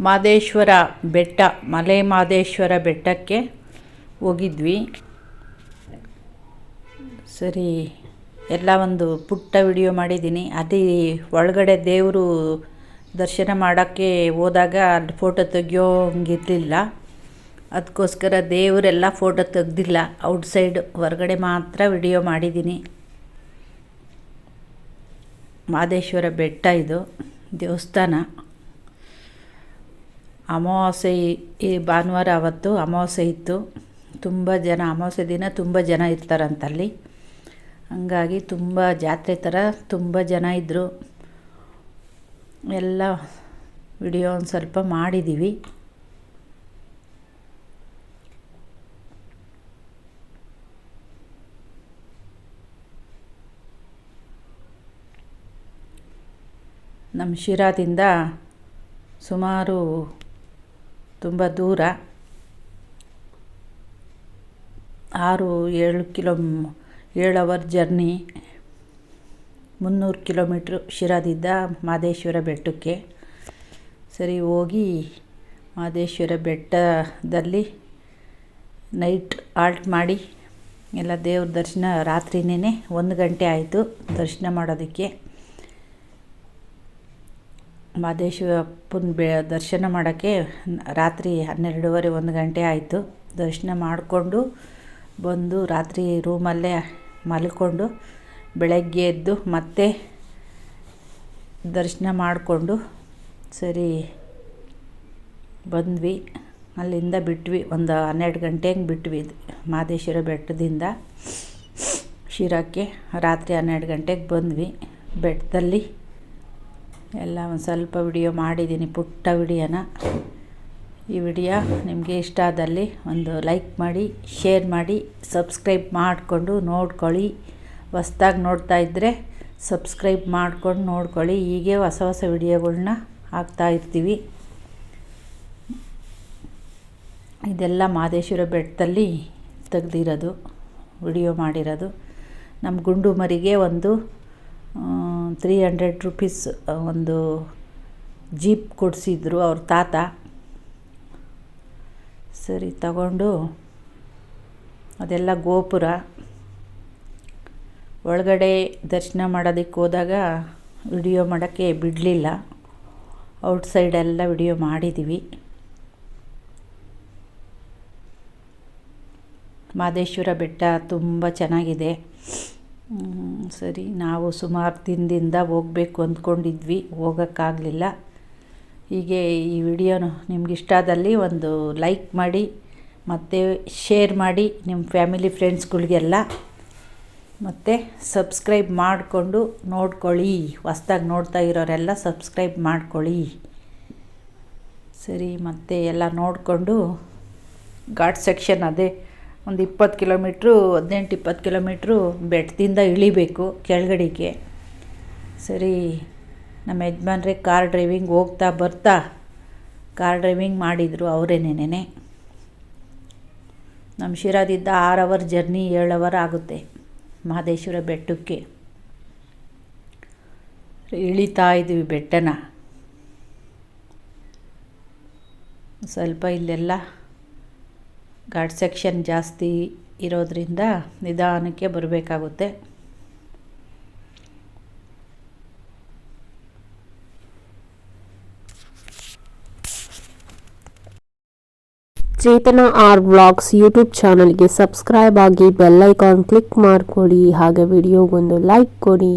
ಮಾದೇಶ್ವರ ಬೆಟ್ಟ, ಮಲೆ ಮಾದೇಶ್ವರ ಬೆಟ್ಟಕ್ಕೆ ಹೋಗಿದ್ವಿ. ಸರಿ, ಎಲ್ಲ ಒಂದು ಪುಟ್ಟ ವಿಡಿಯೋ ಮಾಡಿದ್ದೀನಿ. ಅಲ್ಲಿ ಒಳಗಡೆ ದೇವರು ದರ್ಶನ ಮಾಡೋಕ್ಕೆ ಹೋದಾಗ ಅಲ್ಲಿ ಫೋಟೋ ತೆಗಿಯೋಂಗಿರಲಿಲ್ಲ ಅದಕ್ಕೋಸ್ಕರ ದೇವರೆಲ್ಲ ಫೋಟೋ ತೆಗ್ದಿಲ್ಲ. ಔಟ್ಸೈಡ್ ಹೊರಗಡೆ ಮಾತ್ರ ವಿಡಿಯೋ ಮಾಡಿದ್ದೀನಿ. ಮಾದೇಶ್ವರ ಬೆಟ್ಟ ಇದು, ದೇವಸ್ಥಾನ. ಅಮಾವಾಸ್ಯೆ ಈ ಭಾನುವಾರ ಅವತ್ತು ಅಮಾವಾಸ್ಯೆ ಇತ್ತು. ತುಂಬ ಜನ, ಅಮಾವಾಸ್ಯೆ ದಿನ ತುಂಬ ಜನ ಇರ್ತಾರಂತಲ್ಲಿ. ಹಂಗಾಗಿ ತುಂಬ ಜಾತ್ರೆ ಥರ ತುಂಬ ಜನ ಇದ್ದರು ಎಲ್ಲ ವಿಡಿಯೋ ಒಂದು ಸ್ವಲ್ಪ ಮಾಡಿದ್ದೀವಿ ನಮ್ಮ ಶಿರಾದಿಂದ ಸುಮಾರು ತುಂಬ ದೂರ. ಆರು, ಏಳು ಕಿಲೋ, ಏಳು ಅವರ್ ಜರ್ನಿ. ಮುನ್ನೂರು ಕಿಲೋಮೀಟ್ರು ಶಿರಾದಿಂದ ಮಾದೇಶ್ವರ ಬೆಟ್ಟಕ್ಕೆ. ಸರಿ, ಹೋಗಿ ಮಾದೇಶ್ವರ ಬೆಟ್ಟದಲ್ಲಿ ನೈಟ್ ಆಲ್ಟ್ ಮಾಡಿ, ಎಲ್ಲ ದೇವ್ರ ದರ್ಶನ ರಾತ್ರಿನೇ ಒಂದು ಗಂಟೆ ಆಯಿತು ದರ್ಶನ ಮಾಡೋದಕ್ಕೆ. ಮಾದೇಶ್ವರಪ್ಪನ ಬೆ, ದರ್ಶನ ಮಾಡೋಕ್ಕೆ ರಾತ್ರಿ ಹನ್ನೆರಡೂವರೆ ಒಂದು ಗಂಟೆ ಆಯಿತು. ದರ್ಶನ ಮಾಡಿಕೊಂಡು ಬಂದು ರಾತ್ರಿ ರೂಮಲ್ಲೇ ಮಲ್ಕೊಂಡು ಬೆಳಗ್ಗೆ ಎದ್ದು ಮತ್ತೆ ದರ್ಶನ ಮಾಡಿಕೊಂಡು ಸರಿ ಬಂದ್ವಿ. ಅಲ್ಲಿಂದ ಬಿಟ್ವಿ. ಒಂದು ಹನ್ನೆರಡು ಗಂಟೆ ಹಂಗೆ ಬಿಟ್ವಿ ಮಾದೇಶ್ವರ ಬೆಟ್ಟದಿಂದ ಶಿರಕ್ಕೆ. ರಾತ್ರಿ ಹನ್ನೆರಡು ಗಂಟೆಗೆ ಬಂದ್ವಿ. ಬೆಟ್ಟದಲ್ಲಿ ಎಲ್ಲ ಒಂದು ಸ್ವಲ್ಪ ವಿಡಿಯೋ ಮಾಡಿದ್ದೀನಿ, ಪುಟ್ಟ ವಿಡಿಯೋನ. ಈ ವಿಡಿಯೋ ನಿಮಗೆ ಇಷ್ಟ ಆದಲ್ಲಿ ಒಂದು ಲೈಕ್ ಮಾಡಿ, ಶೇರ್ ಮಾಡಿ, ಸಬ್ಸ್ಕ್ರೈಬ್ ಮಾಡಿಕೊಂಡು ನೋಡ್ಕೊಳ್ಳಿ. ಹೊಸ್ದಾಗಿ ನೋಡ್ತಾ ಇದ್ದರೆ ಸಬ್ಸ್ಕ್ರೈಬ್ ಮಾಡ್ಕೊಂಡು ನೋಡ್ಕೊಳ್ಳಿ. ಹೀಗೆ ಹೊಸ ಹೊಸ ವಿಡಿಯೋಗಳ್ನ ಹಾಕ್ತಾಯಿರ್ತೀವಿ ಇದೆಲ್ಲ ಮಾದೇಶ್ವರ ಬೆಟ್ಟದಲ್ಲಿ ತೆಗೆದಿರೋದು, ವಿಡಿಯೋ ಮಾಡಿರೋದು. ನಮ್ಮ ಗುಂಡು ಮರಿಗೆ ಒಂದು ತ್ರೀ ಹಂಡ್ರೆಡ್ ರುಪೀಸ್ ಒಂದು ಜೀಪ್ ಕೊಡಿಸಿದ್ರು ಅವ್ರ ತಾತ. ಸರಿ, ತಗೊಂಡು ಅದೆಲ್ಲ ಗೋಪುರ. ಒಳಗಡೆ ದರ್ಶನ ಮಾಡೋದಕ್ಕೆ ಹೋದಾಗ ವಿಡಿಯೋ ಮಾಡೋಕ್ಕೆ ಬಿಡಲಿಲ್ಲ. ಔಟ್ಸೈಡೆಲ್ಲ ವಿಡಿಯೋ ಮಾಡಿದ್ದೀವಿ ಮಾದೇಶ್ವರ ಬೆಟ್ಟ ತುಂಬ ಚೆನ್ನಾಗಿದೆ. ಸರಿ. ನಾವು ಸುಮಾರು ದಿನದಿಂದ ಹೋಗಬೇಕು ಅಂದ್ಕೊಂಡಿದ್ವಿ. ಹೋಗೋಕ್ಕಾಗಲಿಲ್ಲ. ಹೀಗೆ ಈ ವಿಡಿಯೋನು ನಿಮ್ಗೆ ಇಷ್ಟ ಆದಲ್ಲಿ ಒಂದು ಲೈಕ್ ಮಾಡಿ, ಮತ್ತು ಶೇರ್ ಮಾಡಿ ನಿಮ್ಮ ಫ್ಯಾಮಿಲಿ ಫ್ರೆಂಡ್ಸ್ಗಳಿಗೆಲ್ಲ. ಮತ್ತು ಸಬ್ಸ್ಕ್ರೈಬ್ ಮಾಡಿಕೊಂಡು ನೋಡ್ಕೊಳ್ಳಿ. ಹೊಸ್ದಾಗಿ ನೋಡ್ತಾ ಇರೋರೆಲ್ಲ ಸಬ್ಸ್ಕ್ರೈಬ್ ಮಾಡ್ಕೊಳ್ಳಿ. ಸರಿ, ಮತ್ತು ಎಲ್ಲ ನೋಡಿಕೊಂಡು ಘಾಟ್ ಸೆಕ್ಷನ್ ಅದೇ ಒಂದು ಇಪ್ಪತ್ತು ಕಿಲೋಮೀಟ್ರು, ಹದಿನೆಂಟು, ಇಪ್ಪತ್ತು ಕಿಲೋಮೀಟ್ರು ಬೆಟ್ಟದಿಂದ ಇಳಿಬೇಕು ಕೆಳಗಡೆಗೆ. ಸರಿ, ನಮ್ಮ ಯಜಮಾನ್ರೆ ಕಾರ್ ಡ್ರೈವಿಂಗ್ ಹೋಗ್ತಾ ಬರ್ತಾ ಕಾರ್ ಡ್ರೈವಿಂಗ್ ಮಾಡಿದರು ಅವರೇನೇನೆ ನಮ್ಮ ಶಿರಾದಿಂದ ಆರು ಅವರ್ ಜರ್ನಿ, ಏಳು ಅವರ್ ಆಗುತ್ತೆ ಮಹದೇಶ್ವರ ಬೆಟ್ಟಕ್ಕೆ. ಇಳಿತಾ ಇದ್ದೀವಿ ಬೆಟ್ಟನ. ಸ್ವಲ್ಪ ಇಲ್ಲೆಲ್ಲ ಘಾಟ್ ಸೆಕ್ಷನ್ ಜಾಸ್ತಿ ಇರೋದರಿಂದ ನಿಧಾನಕ್ಕೆ ಬರಬೇಕಾಗುತ್ತೆ. ಚೇತನ ಆರ್ ವ್ಲಾಗ್ಸ್ ಯೂಟ್ಯೂಬ್ ಚಾನಲ್ಗೆ ಸಬ್ಸ್ಕ್ರೈಬ್ ಆಗಿ ಬೆಲ್ ಐಕಾನ್ ಕ್ಲಿಕ್ ಮಾಡಿಕೊಡಿ. ಹಾಗೆ ವಿಡಿಯೋಗೊಂದು ಲೈಕ್ ಕೊಡಿ.